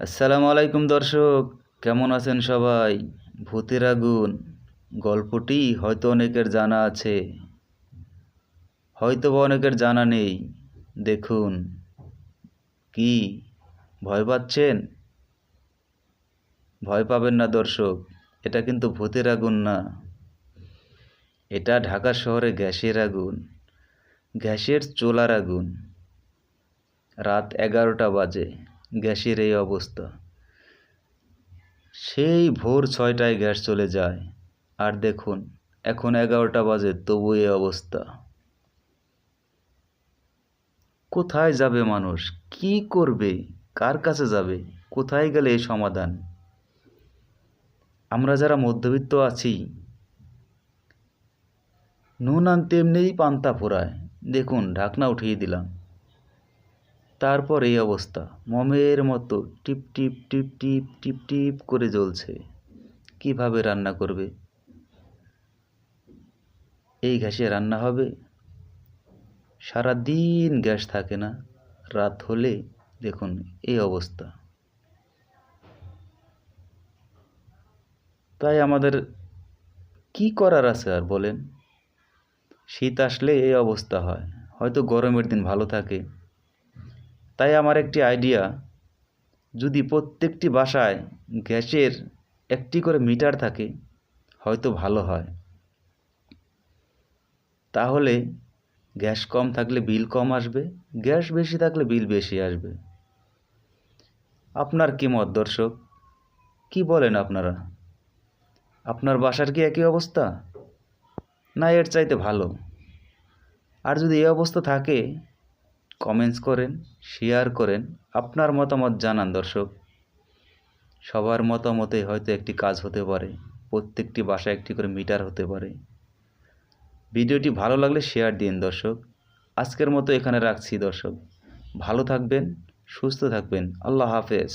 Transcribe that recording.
আসসালামু আলাইকুম দর্শক, কেমন আছেন সবাই? ভূতের আগুন, গল্পটি হয়তো অনেকের জানা আছে হয়তো বা অনেকের জানা নেই। দেখুন, কি? ভয় পাচ্ছেন? ভয় পাবেন না দর্শক, এটা কিন্তু ভূতের আগুন না। এটা ঢাকা শহরে গ্যাসের আগুন, গ্যাসের চোলার আগুন। রাত এগারোটা বাজে। গ্যাসের এই অবস্থা। সেই ভোর ছয়টায় গ্যাস চলে যায়। আর দেখুন, এখন এগারোটা বাজে, তবু এই অবস্থা। কোথায় যাবে মানুষ? কি করবে? কার কাছে যাবে? কোথায় গেলে এই সমাধান? আমরা যারা মধ্যবিত্ত আছি, নুন আনতে এমনিই পান্তা ফোরায় দেখুন, ঢাকনা উঠিয়ে দিলাম। তারপর এই অবস্থা। মমের মতো টিপ টিপ টিপ টিপ টিপ টিপ করে জ্বলছে। কীভাবে রান্না করবে? এই ঘ্যাসে রান্না হবে? সারা দিন গ্যাস থাকে না। রাত হলে দেখুন এই অবস্থা। তাই আমাদের কি করার আছে আর বলেন? শীত আসলে এই অবস্থা হয়। হয়তো গরমের দিন ভালো থাকে। তাই আমার একটি আইডিয়া যদি প্রত্যেকটি বাসায় গ্যাসের একটি করে মিটার থাকে, হয়তো ভালো হয়। তাহলে গ্যাস কম থাকলে বিল কম আসবে, গ্যাস বেশি থাকলে বিল বেশি আসবে। আপনার কি মত দর্শক? কি বলেন আপনারা? আপনার বাসার কি একই অবস্থা? না, এর চাইতে ভালো। আর যদি এই অবস্থা থাকে কমেন্টস করেন শেয়ার করেন, আপনার মতামত জানান দর্শক। সবার মতামতে হয়তো একটি কাজ হতে পারে, প্রত্যেকটি বাসায় একটি করে মিটার হতে পারে। ভিডিওটি ভালো লাগলে শেয়ার দিন দর্শক। আজকের মতো এখানে রাখছি দর্শক। ভালো থাকবেন, সুস্থ থাকবেন। আল্লাহ হাফেজ।